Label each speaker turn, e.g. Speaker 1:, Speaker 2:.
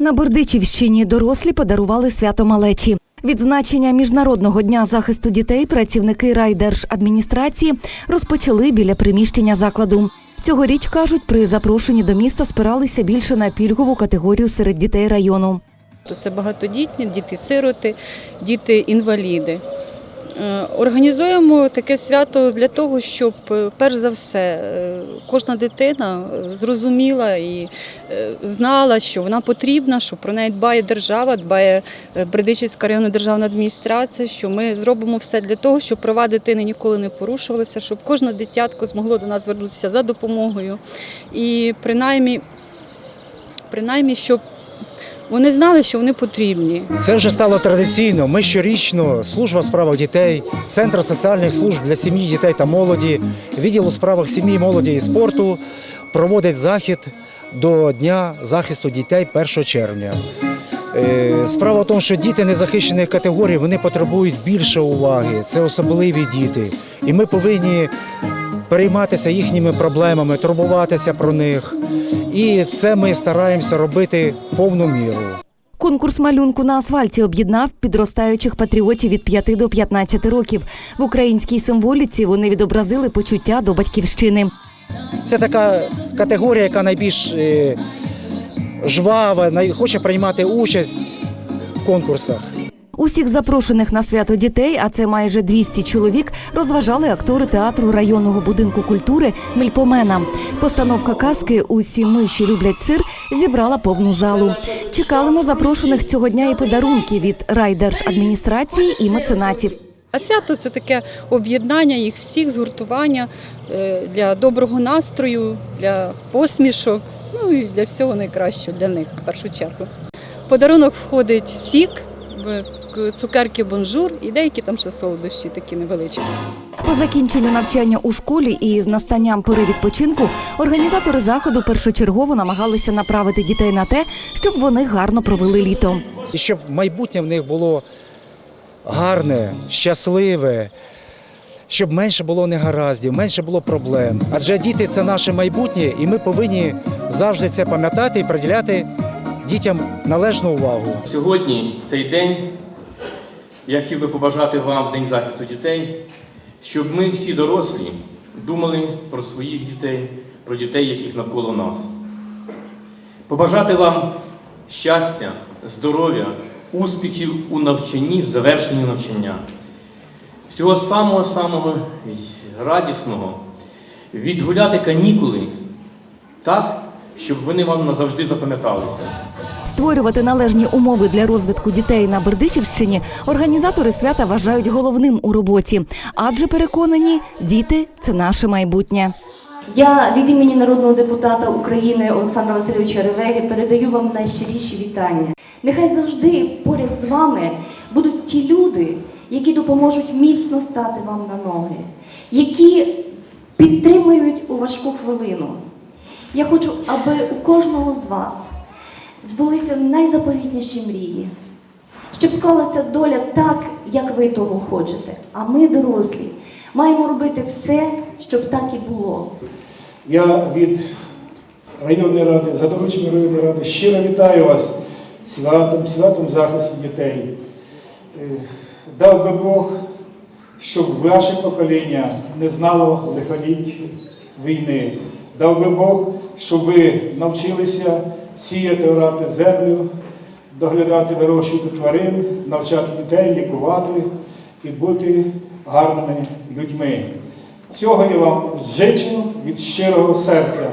Speaker 1: На Бердичівщині дорослі подарували свято малечі. Відзначення Міжнародного дня захисту дітей працівники райдержадміністрації розпочали біля приміщення закладу. Цьогоріч кажуть, при запрошенні до міста спиралися більше на пільгову категорію серед дітей району.
Speaker 2: Це багатодітні, діти-сироти, діти-інваліди. Е, Організуємо таке свято для того, щоб е, перш за все е, кожна дитина зрозуміла і знала, що вона потрібна, що про неї дбає держава, дбає Бердичівська районна державна адміністрація, що ми зробимо все для того, щоб права дитини ніколи не порушувалися, щоб кожне дитятко змогло до нас звернутися за допомогою. І принаймні, принаймні щоб вони знали, що вони потрібні.
Speaker 3: Це вже стало традиційно. Ми щорічно служба у справах дітей, центр соціальних служб для сім'ї, дітей та молоді, відділ у справах сім'ї, молоді і спорту проводить захід до Дня захисту дітей 1 червня. Е, Справа в тому, що діти незахищених категорій вони потребують більше уваги. Це особливі діти. І ми повинні перейматися їхніми проблемами, турбуватися про них. І це ми стараємося робити повну міру.
Speaker 1: Конкурс малюнку на асфальті об'єднав підростаючих патріотів від 5 до 15 років. В українській символіці вони відобразили почуття до батьківщини.
Speaker 3: Це така категорія, яка найбільш е, жвава, хоче приймати участь в конкурсах.
Speaker 1: Усіх запрошених на свято дітей, а це майже 200 чоловік, розважали актори театру районного будинку культури Мельпомена. Постановка казки Усі миші люблять сир зібрала повну залу. Чекали на запрошених цього дня і подарунки від райдержадміністрації і меценатів.
Speaker 2: А свято це таке об'єднання їх всіх, згуртування е, для доброго настрою, для посмішок, ну і для всього найкращого для них в першу чергу. Подарунок входить сік, цукерки бонжур і деякі там ще солодощі такі невеличкі.
Speaker 1: По закінченню навчання у школі і з настанням пори відпочинку організатори заходу першочергово намагалися направити дітей на те, щоб вони гарно провели літо.
Speaker 3: І щоб майбутнє в них було гарне, щасливе, щоб менше було негараздів, менше було проблем. Адже діти це наше майбутнє, і ми повинні завжди це пам'ятати і приділяти дітям належну увагу.
Speaker 4: Сьогодні, в цей день, я хотів би побажати вам День захисту дітей, щоб ми всі дорослі думали про своїх дітей, про дітей, яких навколо нас. Побажати вам щастя, здоров'я, успіхів у навчанні, в завершенні навчання. Всього самого-самого радісного, відгуляти канікули так, щоб вони вам назавжди запам'яталися.
Speaker 1: Створювати належні умови для розвитку дітей на Бердичівщині організатори свята вважають головним у роботі, адже переконані, діти це наше майбутнє.
Speaker 5: Я від імені народного депутата України Олександра Васильовича Ревеги передаю вам найщиріші вітання. Нехай завжди поряд з вами будуть ті люди, які допоможуть міцно стати вам на ноги, які підтримують у важку хвилину. Я хочу, аби у кожного з вас збулися найзаповітніші мрії, щоб склалася доля так, як ви того хочете. А ми, дорослі, маємо робити все, щоб так і було.
Speaker 6: Я від районної ради, за дорученням районної ради щиро вітаю вас святом, святом захисту дітей. Е, Дав би Бог, щоб ваше покоління не знало лихоліть війни. Дав би Бог, щоб ви навчилися сіяти, орати землю, доглядати, вирощувати тварин, навчати дітей, лікувати і бути гарними людьми. Цього я вам зичу від щирого серця.